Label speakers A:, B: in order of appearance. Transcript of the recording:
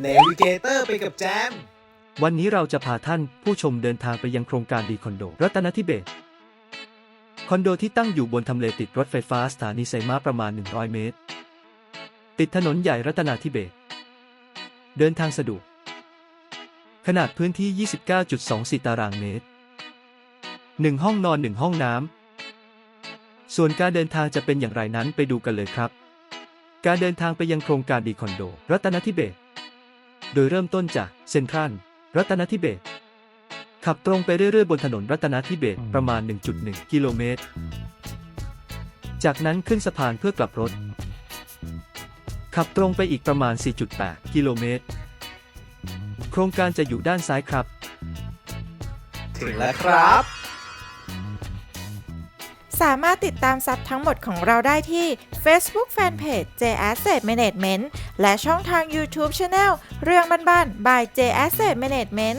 A: เนวิเกเตอร์ไปกับแจม
B: วันนี้เราจะพาท่านผู้ชมเดินทางไปยังโครงการดีคอนโด รัตนทิเบศคอนโดที่ตั้งอยู่บนทำเลติดรถไฟฟ้าสถานีไซมาประมาณ 100 เมตร ติดถนนใหญ่รัตนาธิเบศเดินทางสะดวก ขนาดพื้นที่ 29.24 ตารางเมตร 1 ห้องนอน 1 ห้องน้ำ ส่วนการเดินทางจะเป็นอย่างไรนั้นไปดูกันเลยครับ การเดินทางไปยังโครงการดีคอนโด รัตนทิเบศ โดยเริ่มต้นจากเซ็นทรัลรัตนทิเบศขับตรงไปเรื่อยๆ บนถนนรัตนทิเบศประมาณ 1.1 กิโลเมตร จากนั้นขึ้นสะพานเพื่อกลับรถ ขับตรงไปอีกประมาณ 4.8 กิโลเมตร โครงการจะอยู่ด้านซ้ายครับ
A: ถึงแล้วครับ
C: สามารถติดตามซับทั้งหมดของเราได้ที่ Facebook Fanpage J Asset Management และช่องทาง YouTube Channel เรื่องบ้านๆ by J Asset Management